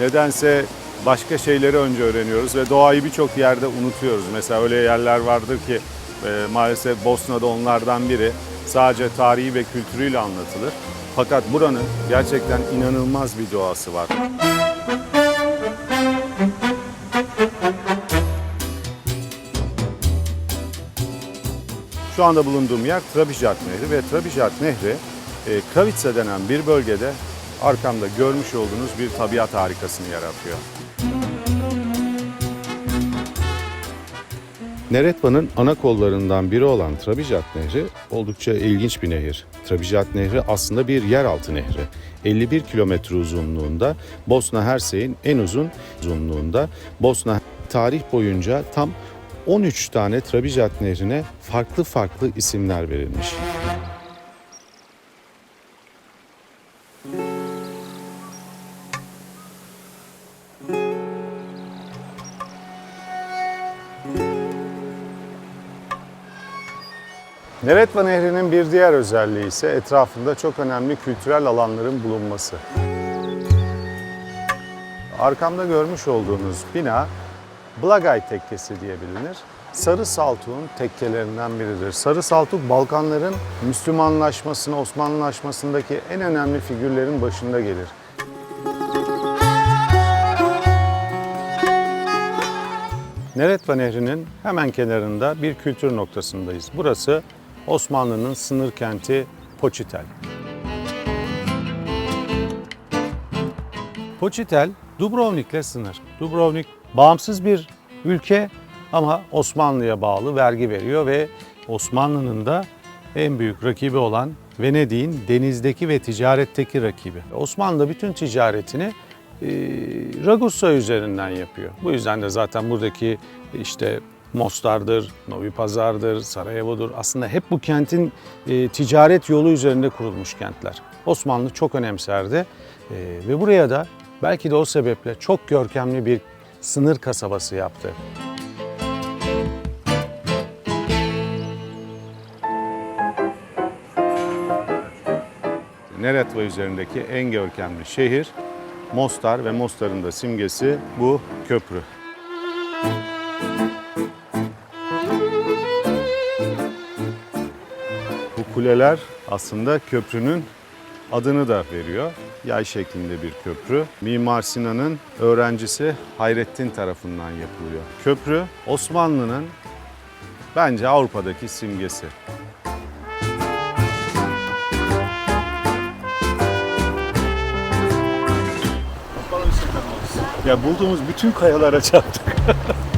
nedense başka şeyleri önce öğreniyoruz ve doğayı birçok yerde unutuyoruz. Mesela öyle yerler vardır ki e, maalesef Bosna'da onlardan biri sadece tarihi ve kültürüyle anlatılır. Fakat buranın gerçekten inanılmaz bir doğası var. Şu anda bulunduğum yer Trabijat Nehri ve Trabijat Nehri e, Kravica denen bir bölgede arkamda görmüş olduğunuz bir tabiat harikasını yaratıyor. Neretva'nın ana kollarından biri olan Trabijat Nehri oldukça ilginç bir nehir. Trabijat Nehri aslında bir yeraltı nehri. 51 kilometre uzunluğunda Bosna Hersey'in en uzun uzunluğunda Bosna tarih boyunca tam 13 tane Trabijat Nehri'ne farklı farklı isimler verilmiş. Neretva Nehri'nin bir diğer özelliği ise etrafında çok önemli kültürel alanların bulunması. Arkamda görmüş olduğunuz bina Blagaj Tekkesi diye bilinir. Sarı Saltuk'un tekkelerinden biridir. Sarı Saltuk Balkanların Müslümanlaşmasına, Osmanlılaşmasındaki en önemli figürlerin başında gelir. Neretva Nehri'nin hemen kenarında bir kültür noktasındayız. Burası Osmanlı'nın sınır kenti Poçitel. Poçitel, Dubrovnik'le sınır. Dubrovnik bağımsız bir ülke ama Osmanlı'ya bağlı vergi veriyor ve Osmanlı'nın da en büyük rakibi olan Venedik'in denizdeki ve ticaretteki rakibi. Osmanlı bütün ticaretini e, Ragusa üzerinden yapıyor. Bu yüzden de zaten buradaki işte Mostar'dır, Novi Pazar'dır, Sarajevo'dur. Aslında hep bu kentin e, ticaret yolu üzerinde kurulmuş kentler. Osmanlı çok önemserdi E, ve buraya da belki de o sebeple çok görkemli bir sınır kasabası yaptı. Neretva üzerindeki en görkemli şehir Mostar ve Mostar'ın da simgesi bu köprü. Kuleler aslında köprünün adını da veriyor. Yay şeklinde bir köprü. Mimar Sinan'ın öğrencisi Hayrettin tarafından yapılıyor. Köprü Osmanlı'nın bence Avrupa'daki simgesi. Ya bulduğumuz bütün kayalara çarptık.